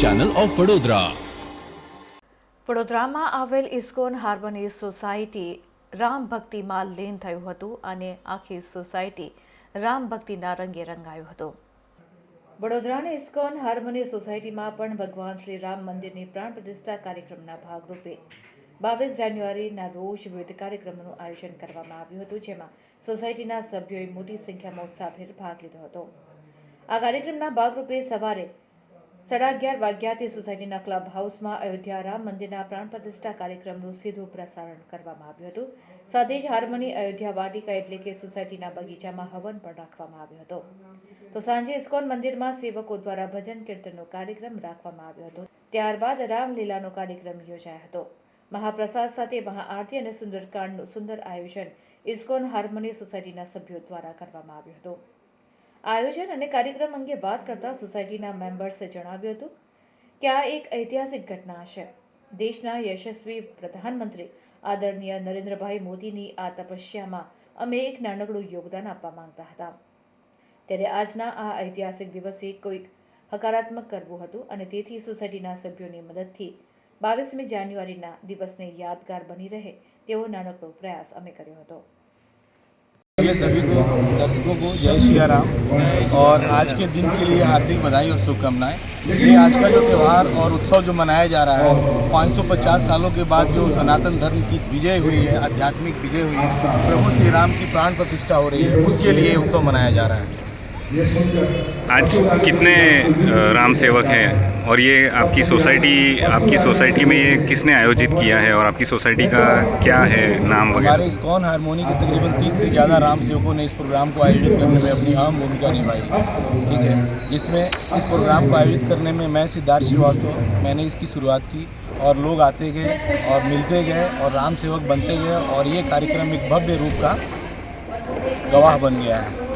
Channel of Vadodara વડોદરામાં આવેલ ISKCON harmony society Ram ભક્તિમાં લીન થયું હતું અને આખી સોસાયટી રામ ભક્તિના રંગે રંગાયું હતું. વડોદરાની ઇસ્કોન હાર્મની સોસાયટીમાં પણ ભગવાન શ્રી રામ મંદિરની પ્રાણ પ્રતિષ્ઠા કાર્યક્રમના ભાગરૂપે બાવીસ જાન્યુઆરીના રોજ વિવિધ કાર્યક્રમોનું આયોજન કરવામાં આવ્યું હતું, જેમાં સોસાયટીના સભ્યોએ મોટી સંખ્યામાં ઉત્સાહભેર ભાગ લીધો હતો. આ કાર્યક્રમના ભાગરૂપે સવારે સાડા અગિયાર વાગ્યાથી સોસાયટીના ક્લબ હાઉસમાં અયોધ્યા રામ મંદિરના પ્રાણ પ્રતિષ્ઠા કાર્યક્રમનું સીધું પ્રસારણ કરવામાં આવ્યું હતું. સાથે જ હાર્મની અયોધ્યા વાટિકા એટલે કે સોસાયટીના બગીચામાં હવન પણ રાખવામાં આવ્યો હતો. તો સાંજે ઇસ્કોન મંદિરમાં સેવકો દ્વારા ભજન કીર્તનનો કાર્યક્રમ રાખવામાં આવ્યો હતો. ત્યારબાદ રામલીલાનો કાર્યક્રમ યોજાયો હતો. મહાપ્રસાદ સાથે મહાઆરતી અને સુંદરકાંડનું સુંદર આયોજન ઇસ્કોન હાર્મની સોસાયટીના સભ્યો દ્વારા કરવામાં આવ્યું હતું. આયોજન અને કાર્યક્રમ અંગે વાત કરતા સોસાયટીના મેમ્બર્સે જણાવ્યું હતું કે આ એક ઐતિહાસિક ઘટના છે. દેશના યશસ્વી પ્રધાનમંત્રી આદરણીય નરેન્દ્રભાઈ મોદીની આ તપસ્યામાં અમે એક નાનકડું યોગદાન આપવા માંગતા હતા. ત્યારે આજના આ ઐતિહાસિક દિવસે કોઈક હકારાત્મક કરવું હતું અને તેથી સોસાયટીના સભ્યોની મદદથી બાવીસમી જાન્યુઆરીના દિવસને યાદગાર બની રહે તેવો નાનકડો પ્રયાસ અમે કર્યો હતો. पहले सभी को, दर्शकों को जय श्री राम और आज के दिन के लिए हार्दिक बधाई और शुभकामनाएँ। ये आज का जो त्यौहार और उत्सव जो मनाया जा रहा है 550 सालों के बाद जो सनातन धर्म की विजय हुई है, आध्यात्मिक विजय हुई है, प्रभु श्री राम की प्राण प्रतिष्ठा हो रही है, उसके लिए उत्सव मनाया जा रहा है। आज कितने राम सेवक हैं? और ये आपकी सोसाइटी आपकी सोसाइटी में ये किसने आयोजित किया है? और आपकी सोसाइटी का क्या है नाम हमारे वगैरह इस्कॉन हारमोनी के तकरीबन 30 से ज़्यादा राम सेवकों ने इस प्रोग्राम को आयोजित करने में अपनी अहम भूमिका निभाई। ठीक है? जिसमें, इस प्रोग्राम को आयोजित करने में मैं, सिद्धार्थ श्रीवास्तव, मैंने इसकी शुरुआत की और लोग आते गए और मिलते गए और राम सेवक बनते गए और ये कार्यक्रम एक भव्य रूप का गवाह बन गया है।